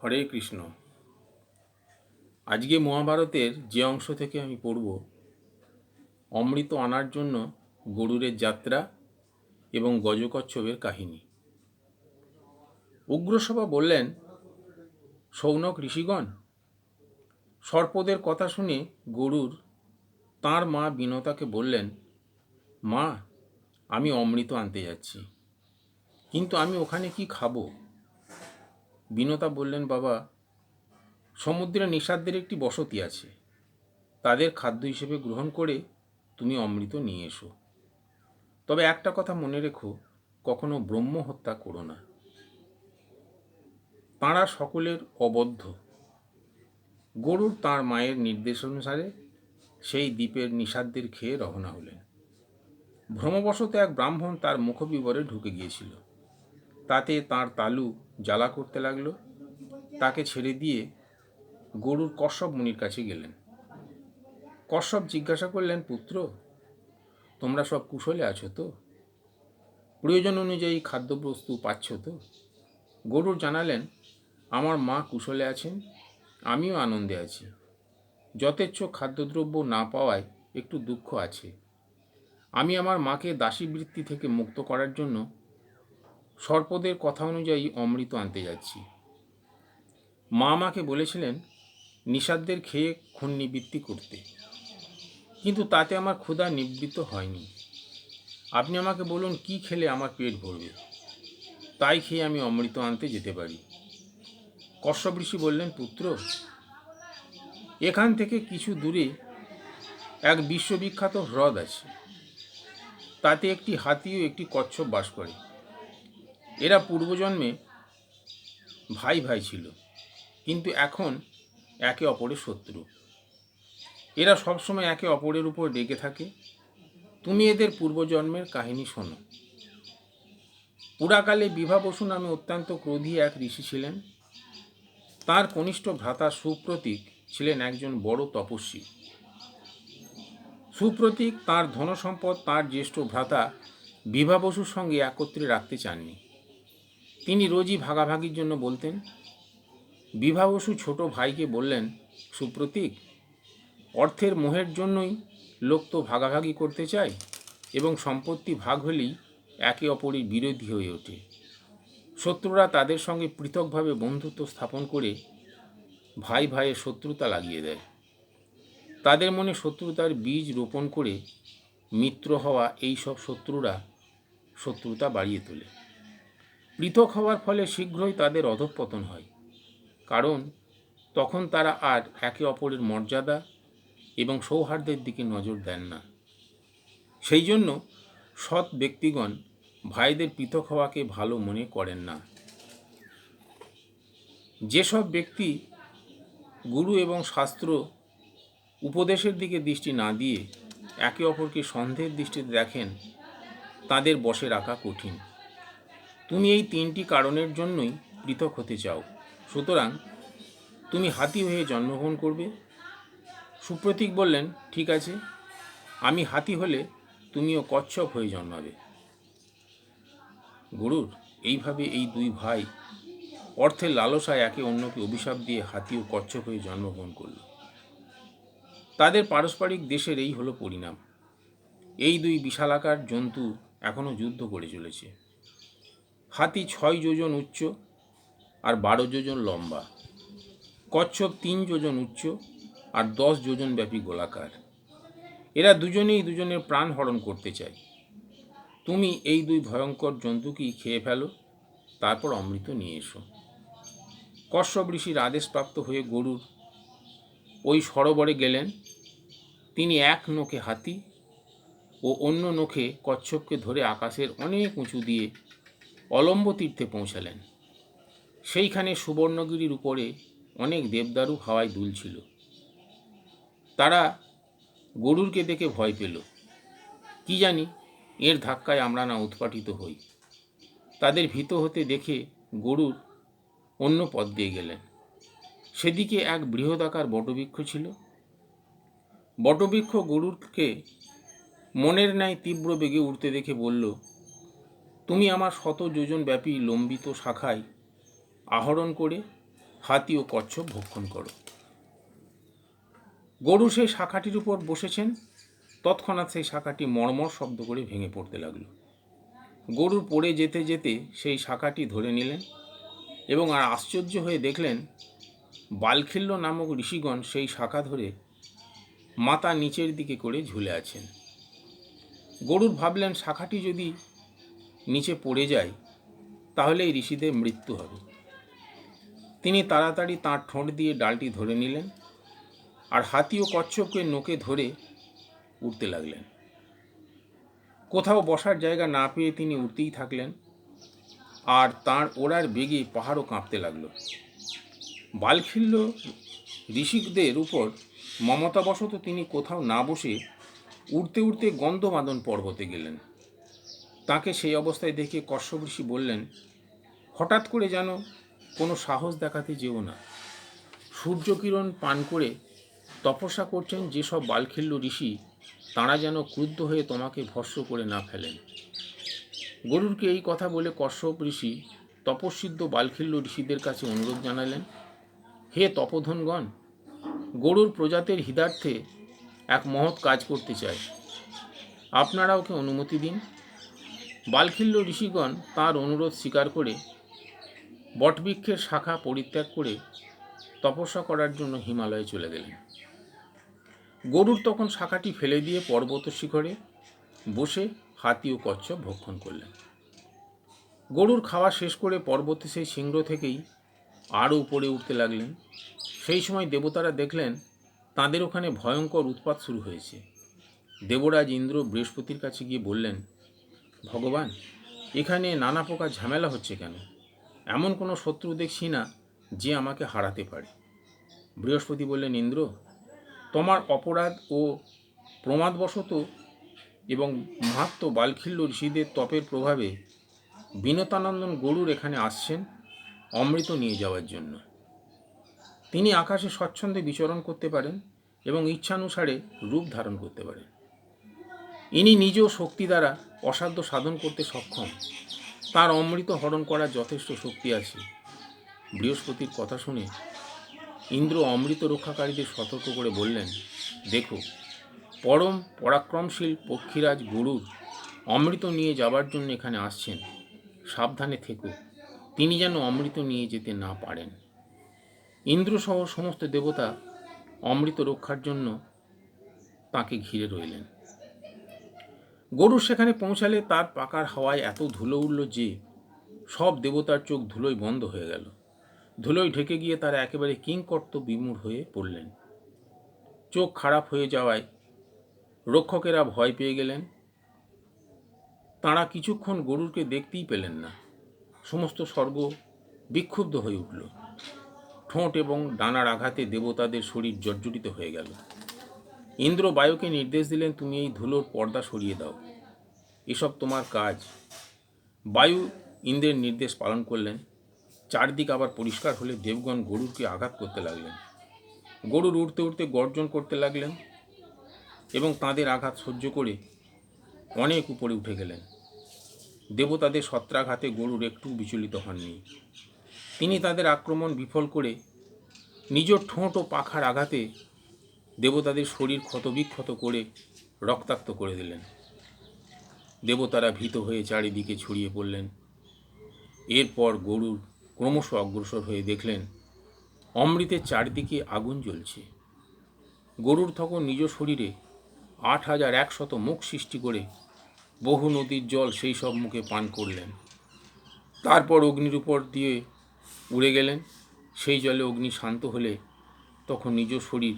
হরে কৃষ্ণ। আজকে মহাভারতের যে অংশ থেকে আমি পড়ব, অমৃত আনার জন্য গরুরের যাত্রা এবং গজকচ্ছপের কাহিনী। উগ্রসভা বললেন, সৌনক ঋষিগণ, সর্পদের কথা শুনে গরুর তার মা বিনতাকে বললেন, মা, আমি অমৃত আনতে যাচ্ছি, কিন্তু আমি ওখানে কি খাব বিনতা বললেন, বাবা, সমুদ্রে নিষাদদের একটি বসতি আছে। তাদের খাদ্য হিসেবে গ্রহণ করে তুমি অমৃত নিয়ে এসো। তবে একটা কথা মনে রেখো, কখনো ব্রহ্ম হত্যা করো না। তাঁরা সকলের অবদ্ধ। গরুর তার মায়ের নির্দেশ অনুসারে সেই দ্বীপের নিষাদদের খেয়ে রওনা হলেন। ভ্রমবশত এক ব্রাহ্মণ তার মুখবিবরে ঢুকে গিয়েছিল। তাতে তার তালু জ্বালা করতে লাগল। তাকে ছেড়ে দিয়ে গরুর কশ্যপ মুনির কাছে গেলেন। কশ্যপ জিজ্ঞাসা করলেন, পুত্র, তোমরা সব কুশলে আছো তো? প্রয়োজন অনুযায়ী খাদ্যবস্তু পাচ্ছ তো? গরুর জানালেন, আমার মা কুশলে আছেন, আমিও আনন্দে আছি। যথেচ্ছ খাদ্যদ্রব্য না পাওয়ায় একটু দুঃখ আছে। আমি আমার মাকে দাসী বৃত্তি থেকে মুক্ত করার জন্য সর্পদের কথা অনুযায়ী অমৃত আনতে যাচ্ছি। মা আমাকে বলেছিলেন, নিষাদদের খেয়ে খুন নিবৃত্তি করতে। কিন্তু তাতে আমার ক্ষুধা নিবৃত্ত হয়নি। আপনি আমাকে বলুন, কি খেলে আমার পেট ভরবে? তাই খেয়ে আমি অমৃত আনতে যেতে পারি। কশ্যপ ঋষি বললেন, পুত্র, এখান থেকে কিছু দূরে এক বিশ্ববিখ্যাত হ্রদ আছে। তাতে একটি হাতি ও একটি কচ্ছপ বাস করে। এরা পূর্বজন্মে ভাই ভাই ছিল, কিন্তু এখন একে অপরের শত্রু। এরা সবসময় একে অপরের উপর ডেকে থাকে। তুমি এদের পূর্বজন্মের কাহিনী শোনো। পুরাকালে বিভা বসু নামে অত্যন্ত ক্রোধী এক ঋষি ছিলেন। তার কনিষ্ঠ ভ্রাতা সুপ্রতীক ছিলেন একজন বড় তপস্বী। সুপ্রতীক তার ধনসম্পদ তার জ্যেষ্ঠ ভ্রাতা বিভা বসুর সঙ্গে একত্রে রাখতে চাননি। তিনি রোজই ভাগাভাগির জন্য বলতেন বিভা বসু ছোট ভাইকে বললেন, সুপ্রতীক, অর্থের মোহের জন্যই লোক তো ভাগাভাগি করতে চায় এবং সম্পত্তি ভাগ হলেই একে অপরের বিরোধী হয়ে ওঠে। শত্রুরা তাদের সঙ্গে পৃথকভাবে বন্ধুত্ব স্থাপন করে ভাই ভাইয়ের শত্রুতা লাগিয়ে দেয়। তাদের মনে শত্রুতার বীজ রোপণ করে মিত্র হওয়া এই সব শত্রুরা শত্রুতা বাড়িয়ে তোলে। পৃথক হওয়ার ফলে শীঘ্রই তাদের অধঃপতন হয়। কারণ, তখন তারা আর একে অপরের মর্যাদা এবং সৌহার্দ্যের দিকে নজর দেন না। সেই জন্য সৎ ব্যক্তিগণ ভাইদের পৃথক হওয়াকে ভালো মনে করেন না। যেসব ব্যক্তি গুরু এবং শাস্ত্র উপদেশের দিকে দৃষ্টি না দিয়ে একে অপরকে সন্দেহের দৃষ্টিতে দেখেন, তাদের বসে রাখা কঠিন। তুমি এই তিনটি কারণের জন্যই পৃথক হতে চাও। সুতরাং তুমি হাতি হয়ে জন্মগ্রহণ করবে। সুপ্রতীক বললেন, ঠিক আছে, আমি হাতি হলে তুমিও কচ্ছপ হয়ে জন্মাবে। গরুর, এইভাবে এই দুই ভাই অর্থের লালসায় একে অন্যকে অভিশাপ দিয়ে হাতি ও কচ্ছপ হয়ে জন্মগ্রহণ করল। তাদের পারস্পরিক দেশের এই হলো পরিণাম। এই দুই বিশালাকার জন্তু এখনও যুদ্ধ করে চলেছে। হাতি ছয় যোজন উচ্চ আর বারো যোজন লম্বা। কচ্ছপ তিন যোজন উচ্চ আর দশ যোজন ব্যাপী গোলাকার। এরা দুজনেই দুজনের প্রাণ হরণ করতে চায়। তুমি এই দুই ভয়ঙ্কর জন্তুকেই খেয়ে ফেলো, তারপর অমৃত নিয়ে এসো। কশ্যপ ঋষির আদেশপ্রাপ্ত হয়ে গরুর ওই সরোবরে গেলেন। তিনি এক নখে হাতি ও অন্য নখে কচ্ছপকে ধরে আকাশের অনেক উঁচু দিয়ে অলম্ব তীর্থে পৌঁছালেন। সেইখানে সুবর্ণগিরির উপরে অনেক দেবদারু হাওয়ায় দুলছিল। তারা গরুরকে দেখে ভয় পেল। কি জানি, এর ধাক্কায় আমরা না উৎপাটিত হই। তাদের ভীত হতে দেখে গরুর অন্য পথ দিয়ে গেলেন। সেদিকে এক বৃহদাকার বটবৃক্ষ ছিল। বটবৃক্ষ গরুরকে মনের ন্যায় তীব্র বেগে উঠতে দেখে বলল তুমি আমার শত যোজন ব্যাপী লম্বিত শাখায় আহরণ করে হাতি ও কচ্ছপ ভক্ষণ করো। গরু সেই শাখাটির উপর বসেছেন, তৎক্ষণাৎ সেই শাখাটি মর্মর শব্দ করে ভেঙে পড়তে লাগল। গরুর পড়ে যেতে যেতে সেই শাখাটি ধরে নিলেন এবং আর আশ্চর্য হয়ে দেখলেন, বালখিল্য নামক ঋষিগণ সেই শাখা ধরে মাথা নিচের দিকে করে ঝুলে আছেন। গরুর ভাবলেন, শাখাটি যদি নিচে পড়ে যায় তাহলে এই ঋষিদের মৃত্যু হবে। তিনি তাড়াতাড়ি তাঁর ঠোঁট দিয়ে ডালটি ধরে নিলেন আর হাতি ও কচ্ছপকে নোকে ধরে উঠতে লাগলেন। কোথাও বসার জায়গা না পেয়ে তিনি উঠতেই থাকলেন আর তার ওড়ার বেগে পাহাড়ও কাঁপতে লাগল। বালখিল্য ঋষিকদের উপর। মমতাবশত তিনি কোথাও না বসে উড়তে উড়তে গন্ধমাদন পর্বতে গেলেন। তাকে সেই অবস্থায় দেখে কশ্যপ ঋষি বললেন, হঠাৎ করে যেন কোনো সাহস দেখাতে যেও না। সূর্যকিরণ পান করে তপস্যা করছেন যেসব বালখিল্য ঋষি, তাঁরা যেন ক্রুদ্ধ হয়ে তোমাকে ভস্য করে না ফেলেন। গরুরকে এই কথা বলে কশ্যপ ঋষি তপস্বিদ্ধ বালখিল্য ঋষিদের কাছে অনুরোধ জানালেন, হে তপধনগণ, গরুর প্রজাতের হিতার্থে এক মহৎ কাজ করতে চাই। আপনারা ওকে অনুমতি দিন। বালখিল্য ঋষিগণ তার অনুরোধ স্বীকার করে বটবৃক্ষের শাখা পরিত্যাগ করে তপস্যা করার জন্য হিমালয়ে চলে গেলেন। গরুর তখন শাখাটি ফেলে দিয়ে পর্বত শিখরে বসে হাতি ও কচ্ছপ ভক্ষণ করলেন। গরুর খাওয়া শেষ করে পর্বতে সেই সিংহ থেকেই আরও উপরে উঠতে লাগলেন। সেই সময় দেবতারা দেখলেন তাদের ওখানে ভয়ঙ্কর উৎপাত শুরু হয়েছে। দেবরাজ ইন্দ্র বৃহস্পতির কাছে গিয়ে বললেন ভগবান, এখানে নানা প্রকার ঝামেলা হচ্ছে কেন? এমন কোনো শত্রু দেখছি না যে আমাকে হারাতে পারে। বৃহস্পতি বললেন, ইন্দ্র, তোমার অপরাধ ও প্রমাদবশত এবং মাহাত্ম বালখিল্য ঋষিদের তপের প্রভাবে বিনতানন্দন গরুর এখানে আসছেন অমৃত নিয়ে যাওয়ার জন্য। তিনি আকাশে স্বচ্ছন্দে বিচরণ করতে পারেন এবং ইচ্ছানুসারে রূপ ধারণ করতে পারেন। ইনি নিজেও শক্তি দ্বারা অসাধ্য সাধন করতে সক্ষম। তার অমৃত হরণ করার যথেষ্ট শক্তি আছে। বৃহস্পতির কথা শুনে ইন্দ্র অমৃত রক্ষাকারীদের সতর্ক করে বললেন, দেখো, পরম পরাক্রমশীল পক্ষীরাজ গরুর অমৃত নিয়ে যাবার জন্য এখানে আসছেন। সাবধানে থেকো, তিনি যেন অমৃত নিয়ে যেতে না পারেন। ইন্দ্রসহ সমস্ত দেবতা অমৃত রক্ষার জন্য তাকে ঘিরে রইলেন। গরু সেখানে পৌঁছালে তার পাকার হাওয়ায় এত ধুলো উঠল যে সব দেবতার চোখ ধুলোয় বন্ধ হয়ে গেল। ধুলোয় ঢেকে গিয়ে তারা একেবারে কিংকর্ত বিমূঢ় হয়ে পড়লেন। চোখ খারাপ হয়ে যাওয়ায় রক্ষকেরা ভয় পেয়ে গেলেন। তাঁরা কিছুক্ষণ গরুরকে দেখতেই পেলেন না। সমস্ত স্বর্গ বিক্ষুব্ধ হয়ে উঠল। ঠোঁট এবং ডানার আঘাতে দেবতাদের শরীর জর্জরিত হয়ে গেল। ইন্দ্র বায়ুকে নির্দেশ দিলেন, তুমি এই ধুলোর পর্দা সরিয়ে দাও। এসব তোমার কাজ। বায়ু ইন্দ্রের নির্দেশ পালন করলেন। চারদিক আবার পরিষ্কার হলে দেবগণ গরুরকে আঘাত করতে লাগলেন। গরুর উড়তে উড়তে গর্জন করতে লাগলেন এবং তাদের আঘাত সহ্য করে অনেক উপরে উঠে গেলেন। দেবতাদের সত্রাঘাতে গরুর একটু বিচলিত হননি। তিনি তাদের আক্রমণ বিফল করে নিজ ঠোঁট ও পাখার আঘাতে দেবতাদের শরীর ক্ষতবিক্ষত করে রক্তাক্ত করে দিলেন। দেবতারা ভীত হয়ে চারিদিকে ছড়িয়ে পড়লেন। এরপর গরুর ক্রমশ অগ্রসর হয়ে দেখলেন, অমৃতের চারদিকে আগুন জ্বলছে। গরুর তখন নিজ শরীরে আট হাজার একশত মুখ সৃষ্টি করে বহু নদীর জল সেই সব মুখে পান করলেন। তারপর অগ্নির উপর দিয়ে উড়ে গেলেন। সেই জলে অগ্নি শান্ত হলে তখন নিজ শরীর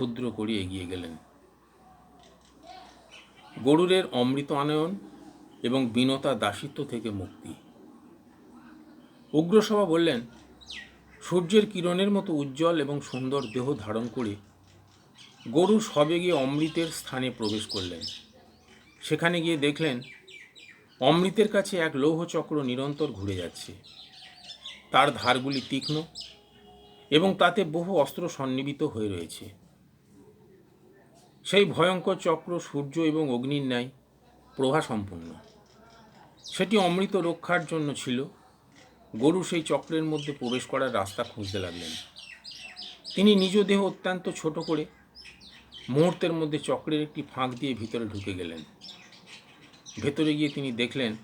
ক্ষুদ্র করে এগিয়ে গেলেন। গরুরের অমৃত আনয়ন এবং বিনতা দাসিত্ব থেকে মুক্তি। উগ্রসভা বললেন, সূর্যের কিরণের মতো উজ্জ্বল এবং সুন্দর দেহ ধারণ করে গরু সবে গিয়ে অমৃতের স্থানে প্রবেশ করলেন। সেখানে গিয়ে দেখলেন, অমৃতের কাছে এক লৌহচক্র নিরন্তর ঘুরে যাচ্ছে। তার ধারগুলি তীক্ষ্ণ এবং তাতে বহু অস্ত্র সন্নিবিত হয়ে রয়েছে। সেই ভয়ঙ্কর চক্র সূর্য এবং অগ্নির ন্যায় প্রভা সম্পন্ন সেটি অমৃত রক্ষার জন্য ছিল। গরু সেই চক্রের মধ্যে প্রবেশ করার রাস্তা খুঁজতে লাগলেন। তিনি নিজ দেহ অত্যন্ত ছোট করে মুহূর্তের মধ্যে চক্রের একটি ফাঁক দিয়ে ভিতরে ঢুকে গেলেন। ভেতরে গিয়ে তিনি দেখলেন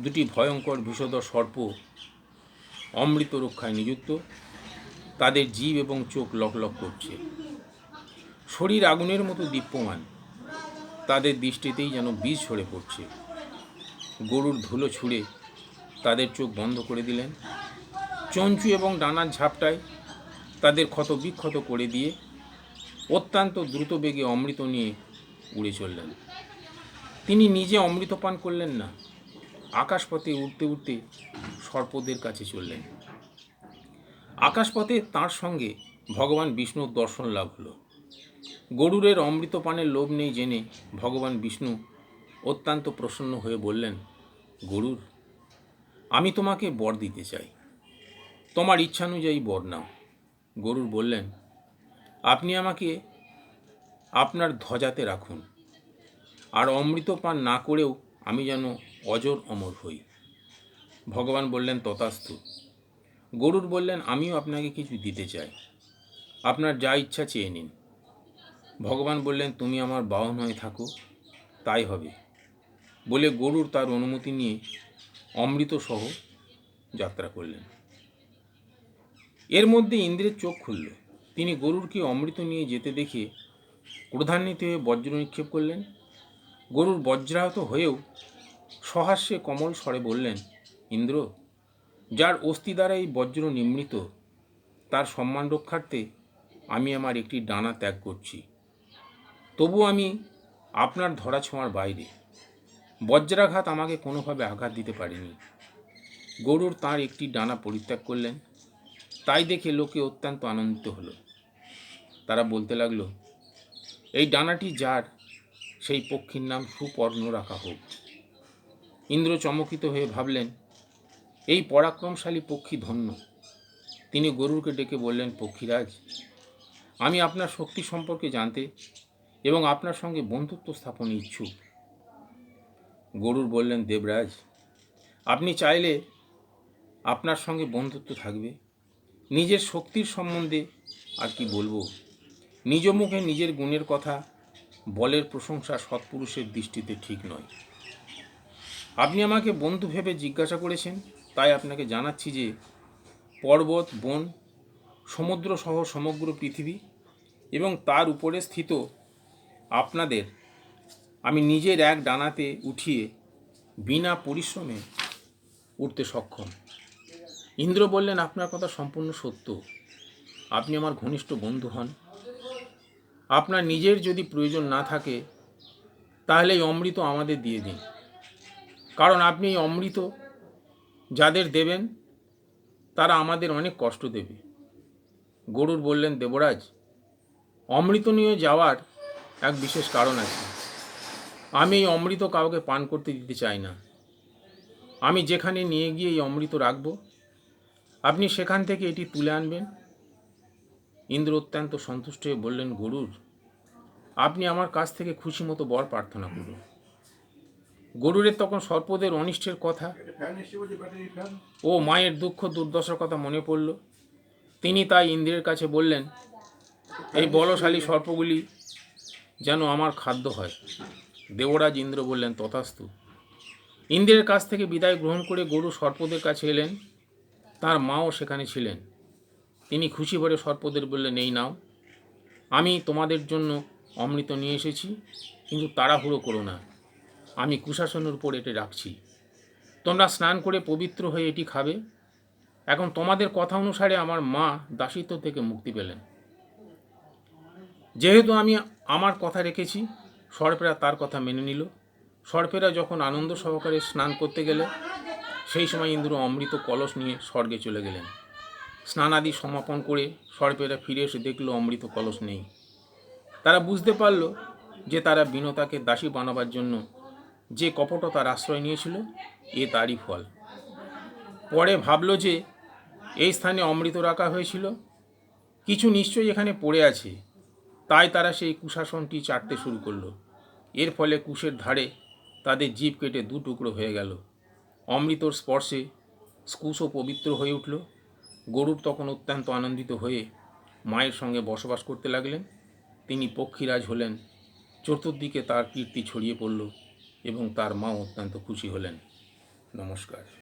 দুটি ভয়ঙ্কর বিষধর সর্প অমৃত রক্ষায় নিযুক্ত। তাদের জীব এবং চোখ লকলক করছে। শরীর আগুনের মতো দীপ্যমান। তাদের দৃষ্টিতেই যেন বীজ ঝরে পড়ছে। গরুর ধুলো ছুঁড়ে তাদের চোখ বন্ধ করে দিলেন। চঞ্চু এবং ডানার ঝাপটায় তাদের ক্ষত বিক্ষত করে দিয়ে অত্যন্ত দ্রুত বেগে অমৃত নিয়ে উড়ে চললেন। তিনি নিজে অমৃত পান করলেন না, আকাশপথে উঠতে উঠতে সর্পদের কাছে চললেন। আকাশপথে তার সঙ্গে ভগবান বিষ্ণুর দর্শন লাভ হলো। গরুরের অমৃত পানের লোভ নেই জেনে ভগবান বিষ্ণু অত্যন্ত প্রসন্ন হয়ে বললেন, গরুর, আমি তোমাকে বর দিতে চাই। তোমার ইচ্ছানুযায়ী বর নাও। গরুর বললেন, আপনি আমাকে আপনার ধ্বজাতে রাখুন, আর অমৃত পান না করেও আমি যেন অজর অমর হই। ভগবান বললেন, তথাস্তু। গরুর বললেন, আমিও আপনাকে কিছু দিতে চাই। আপনার যা ইচ্ছা চেয়ে নিন। ভগবান বললেন, তুমি আমার বাহন হয়ে থাকো, তাই হবে। বলে গরুর তার অনুমতি নিয়ে অমৃত সহ যাত্রা করলেন। এর মধ্যে ইন্দ্রের চোখ খুলল। তিনি গরুরকে অমৃত নিয়ে যেতে দেখে ক্রোধান্বিত হয়ে বজ্র নিক্ষেপ করলেন। গরুর বজ্রাহত হয়েও সহাস্যে কমল স্বরে বললেন, ইন্দ্র, যার অস্থি দ্বারা এই বজ্র নিমৃত, তার সম্মান রক্ষার্থে আমি আমার একটি ডানা ত্যাগ করছি। তবু আমি আপনার ধরা ছোঁয়ার বাইরে। বজ্রাঘাত আমাকে কোনোভাবে আঘাত দিতে পারেনি। গরুর তার একটি ডানা পরিত্যাগ করলেন। তাই দেখে লোকে অত্যন্ত আনন্দিত হলো। তারা বলতে লাগল, এই ডানাটি যার, সেই পক্ষীর নাম সুপর্ণ রাখা হোক। ইন্দ্র চমকিত হয়ে ভাবলেন, এই পরাক্রমশালী পক্ষী ধন্য। তিনি গরুরকে ডেকে বললেন, পক্ষীরাজ, আমি আপনার শক্তি সম্পর্কে জানতে এবং আপনার সঙ্গে বন্ধুত্ব স্থাপনে ইচ্ছুক। গরুর বললেন, দেবরাজ, আপনি চাইলে আপনার সঙ্গে বন্ধুত্ব থাকবে। নিজের শক্তির সম্বন্ধে আর কি বলব? নিজ মুখে নিজের গুণের কথা, বলের প্রশংসা সৎপুরুষের দৃষ্টিতে ঠিক নয়। আপনি আমাকে বন্ধু ভেবে জিজ্ঞাসা করেছেন, তাই আপনাকে জানাচ্ছি যে পর্বত, বন, সমুদ্র সহ সমগ্র পৃথিবী এবং তার উপরে স্থিত আপনাদের আমি নিজের এক ডানাতে উঠিয়ে বিনা পরিশ্রমে উঠতে সক্ষম। ইন্দ্র বললেন, আপনার কথা সম্পূর্ণ সত্য। আপনি আমার ঘনিষ্ঠ বন্ধু হন। আপনার নিজের যদি প্রয়োজন না থাকে, তাহলে এই অমৃত আমাদের দিয়ে দিন। কারণ আপনি এই অমৃত যাদের দেবেন, তারা আমাদের অনেক কষ্ট দেবে। গরুর বললেন, দেবরাজ, অমৃত নিয়ে যাওয়ার এক বিশেষ কারণ আছে। আমি এই অমৃত কাউকে পান করতে দিতে চাই না। আমি যেখানে নিয়ে গিয়ে এই অমৃত রাখব, আপনি সেখান থেকে এটি তুলে আনবেন। ইন্দ্র অত্যন্ত সন্তুষ্ট হয়ে বললেন, গরুর, আপনি আমার কাছ থেকে খুশি মতো বর প্রার্থনা করুন। গরুরের তখন সর্পদের অনিষ্টের কথা ও মায়ের দুঃখ দুর্দশার কথা মনে পড়ল। তিনি তাই ইন্দ্রের কাছে বললেন, এই বলশালী সর্পগুলি যেন আমার খাদ্য হয়। দেবরাজ ইন্দ্র বললেন, তথাস্তু। ইন্দ্রের কাছ থেকে বিদায় গ্রহণ করে গরু সর্পদের কাছে এলেন। তার মাও সেখানে ছিলেন। তিনি খুশি ভরে সর্পদের বললেন, এই নাও। আমি তোমাদের জন্য অমৃত নিয়ে এসেছি, কিন্তু তাড়াহুড়ো করো না। আমি কুশাসনের উপর এটি রাখছি। তোমরা স্নান করে পবিত্র হয়ে এটি খাবে। এখন তোমাদের কথা অনুসারে আমার মা দাসিত্ব থেকে মুক্তি পেলেন। যেহেতু আমি আমার কথা রেখেছি, সর্পেরা তার কথা মেনে নিল। সর্পেরা যখন আনন্দ সহকারে স্নান করতে গেলে, সেই সময় ইন্দ্র অমৃত কলস নিয়ে স্বর্গে চলে গেলেন। স্নানাদি সমাপন করে সর্পেরা ফিরে এসে দেখল অমৃত কলস নেই। তারা বুঝতে পারল যে তারা বিনতাকে দাসী বানাবার জন্য যে কপটতার আশ্রয় নিয়েছিল, এ তারই ফল। পরে ভাবলো যে এই স্থানে অমৃত রাখা হয়েছিল। কিছু নিশ্চয়ই এখানে পড়ে আছে। তাই তারা সেই কুশাসনটি চাটতে শুরু করল। এর ফলে কুশের ধারে তাদের জীব কেটে দু টুকরো হয়ে গেল। অমৃতর স্পর্শে স্কুশও পবিত্র হয়ে উঠল। গরুর তখন অত্যন্ত আনন্দিত হয়ে মায়ের সঙ্গে বসবাস করতে লাগলেন। তিনি পক্ষীরাজ হলেন। চতুর্দিকে তার কীর্তি ছড়িয়ে পড়ল এবং তার মা অত্যন্ত খুশি হলেন। নমস্কার।